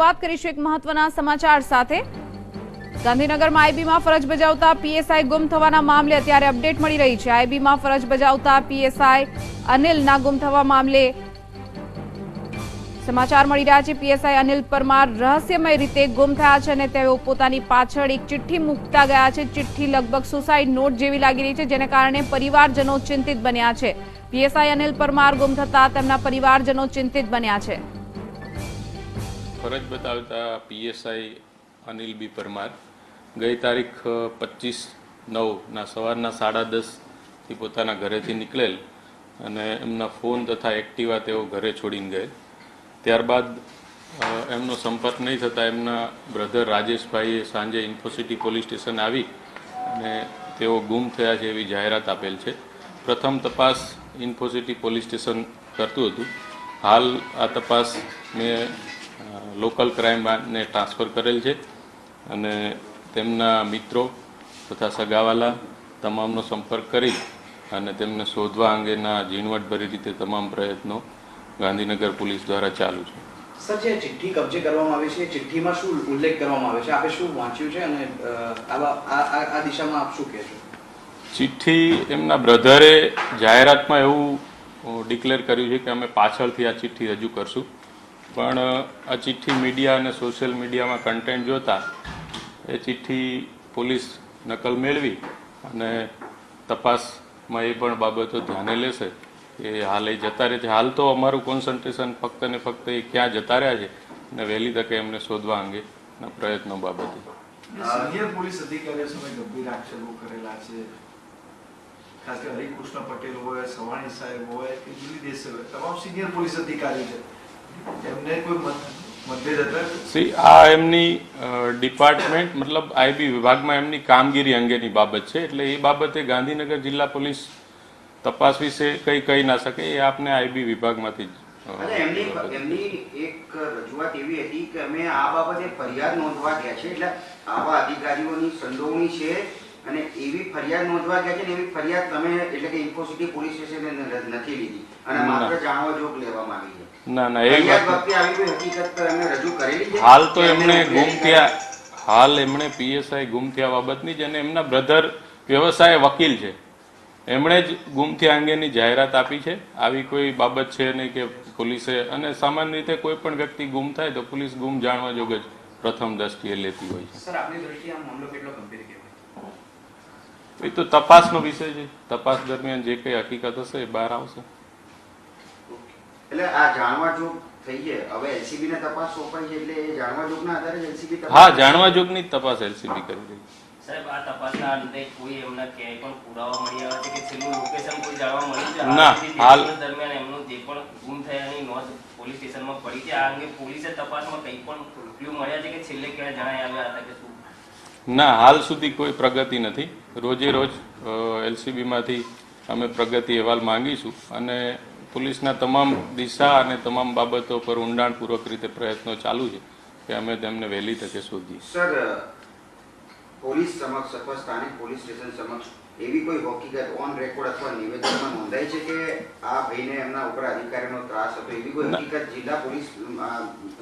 વાત કરીશું એક મહત્વના સમાચાર સાથે. ગાંધીનગરમાં આઈબીમાં ફરજ બજાવતા પીએસઆઈ ગુમ થવાના મામલે અત્યારે અપડેટ મળી રહી છે. આઈબીમાં ફરજ બજાવતા પીએસઆઈ અનિલના ગુમ થવા મામલે સમાચાર મળી રહ્યા છે. પીએસઆઈ અનિલ પરમાર રહસ્યમય રીતે ગુમ થયા છે અને તેઓ પોતાની પાછળ એક ચિઠ્ઠી મૂકતા ગયા છે. ચિઠ્ઠી લગભગ સુસાઇડ નોટ જેવી લાગી રહી છે, જેને કારણે પરિવારજનો ચિંતિત બન્યા છે. પીએસઆઈ અનિલ પરમાર ગુમ થતા તેમના પરિવારજનો ચિંતિત બન્યા છે. ફરજ બતાવતા પીએસઆઈ અનિલ બી પરમાર ગઈ તારીખ પચીસ નવના સવારના સાડા દસથી પોતાના ઘરેથી નીકળેલ અને એમના ફોન તથા એક્ટિવા તેઓ ઘરે છોડીને ગયેલ. ત્યારબાદ એમનો સંપર્ક નહીં થતાં એમના બ્રધર રાજેશભાઈએ સાંજે ઇન્ફોસિટી પોલીસ સ્ટેશન આવી અને તેઓ ગુમ થયા છે એવી જાહેરાત આપેલ છે. પ્રથમ તપાસ ઇન્ફોસિટી પોલીસ સ્ટેશન કરતું હતું. હાલ આ તપાસ મેં લોકલ ક્રાઇમને ટ્રાન્સફર કરેલ છે અને તેમના મિત્રો તથા સગાવાલા તમામનો સંપર્ક કરી અને તેમને શોધવા અંગેના ઝીણવટભરી રીતે તમામ પ્રયત્નો ગાંધીનગર પોલીસ દ્વારા ચાલુ છે. સર જે ચિઠ્ઠી કબજે કરવામાં આવી છે ચિઠ્ઠીમાં શું ઉલ્લેખ કરવામાં આવે છે? આપે શું વાંચ્યું છે અને આ દિશામાં આપ શું કહેશો ચિઠ્ઠી એમના બ્રધરે જાહેરાતમાં એવું ડિક્લેર કર્યું છે કે અમે પાછળથી આ ચિઠ્ઠી રજૂ કરશું. પણ આ ચિઠ્ઠી મીડિયા અને સોશિયલ મીડિયામાં કન્ટેન્ટ જોતા, એ ચિઠ્ઠી પોલીસ નકલ મેળવી અને તપાસમાં એ પણ બાબતો ધ્યાને લેશે. કે હાલ એ જતા રહે છે. હાલ તો અમારું કોન્સન્ટ્રેશન ફક્ત ને ફક્ત એ ક્યાં જતા રહ્યા છે અને વહેલી તકે એમને શોધવા અંગેના પ્રયત્નો બાબતે. પોલીસ અધિકારીઓ સામે ગંભીર આક્ષેપો કરેલા છે. ખાસ કરીને હરિકૃષ્ણ પટેલ હોય, સવાણી સાહેબ હોય કે દિલ્હી દેશ તમામ સિનિયર પોલીસ અધિકારી છે. એમને કોઈ મત- મતભેદ હતા? સી આ એમની ડિપાર્ટમેન્ટ મતલબ આઈબી વિભાગમાં એમની કામગીરી અંગેની બાબત છે. એટલે એ બાબતે ગાંધીનગર જિલ્લા પોલીસ તપાસ વિશે કંઈ કહી ના શકે. એ આપને આઈબી વિભાગમાંથી જ એમની એમની એક રજૂઆત એવી હતી કે અમે આ બાબતે ફરિયાદ નોંધવા ગયા છે. એટલે આવા અધિકારીઓની સંડોવણી છે એવી ફરિયાદ નોંધવા ગયા છે ને એવી ફરિયાદ તમે એટલે કે ઇન્ફોસિટી પોલીસ સ્ટેશને નથી લીધી. અને માત્ર જાણવા જોગ લેવામાં આવી છે. ના ના એ વખતે આવી કોઈ હકીકત એમને રજૂ કરેલી છે? હાલ તો એમણે ગુમ થયા હાલ એમણે પીએસઆઈ ગુમ થયા બાબતની જ અને એમના બ્રધર વ્યવસાય વકીલ છે. એમણે જ ગુમ થયા અંગેની જાહેરાત આપી છે. આવી કોઈ બાબત છે નહીં કે પોલીસે અને સામાન્ય રીતે કોઈ પણ વ્યક્તિ ગુમ થાય તો પોલીસ ગુમ જાણવા જોગ જ પ્રથમ દ્રષ્ટિએ લેતી હોય છે. સર આપની દ્રષ્ટિએ આ મામલો કેટલો ગંભીર કહેવાય? એ તો તપાસનો વિષય છે. તપાસ દરમિયાન જે કંઈ હકીકત હશે એ બહાર આવશે. એટલે આ જાણવા જોગ થઈ છે. હવે એલસીબી ને તપાસ સોંપાઈ છે એટલે એ જાણવા જોગના આધારે જ એલસીબી તપાસ હા જાણવા જોગની જ તપાસ એલસીબી કરી રહી. સાહેબ આ તપાસના અંતે કોઈ એમના ક્યાંય પણ પુરાવા મળી આવે છે કે છેલ્લું લોકેશન કોઈ જાણવા મળ્યું છે? ના, હાલ- દરમિયાન એમનું જે પણ ગુમ થયાની નોંધ પોલીસ સ્ટેશનમાં પડી છે. આ અંગે પોલીસે તપાસમાં કંઈ પણ ક્લ્યુ મળ્યા છે કે છેલ્લે ક્યાં જણાઈ આવ્યા હતા કે શું? ના હાલ સુધી કોઈ પ્રગતિ નથી. રોજે રોજ એલસીબીમાંથી અમે પ્રગતિ અહેવાલ માંગીશું અને પોલીસના તમામ દિશા અને તમામ બાબતો પર ઊંડાણપૂર્વક રીતે પ્રયત્નો ચાલુ છે કે અમે તેમને વહેલી તકે શોધીએ. સર પોલીસ સમક્ષ અથવા સ્થાનિક પોલીસ સ્ટેશન સમક્ષ એવી કોઈ હકીકત ઓન રેકોર્ડ અથવા નિવેદનમાં નોંધાઈ છે કે આ ભાઈને એમના ઉપર અધિકારીનો ત્રાસ હતો? એવી કોઈ હકીકત જિલ્લા પોલીસ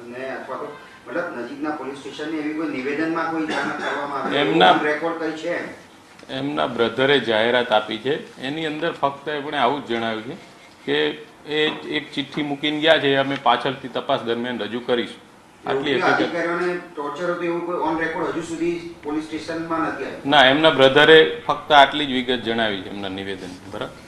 ને અથવા તો મતલબ નજીકના પોલીસ સ્ટેશનને એવી કોઈ નિવેદનમાં કોઈ જાણ કરવામાં આવી? એમના- રેકોર્ડ કઈ છે? એમના બ્રધરે જાહેરાત આપી છે. એની અંદર ફક્ત એમણે આવું જ જણાવ્યું છે કે એ એક ચિઠ્ઠી મૂકીને ગયા છે અમે પાછળથી તપાસ દરમિયાન રજૂ કરીશું. ના એમના બ્રધરે ફક્ત આટલી જ વિગત જણાવી છે એમના નિવેદન બરાબર?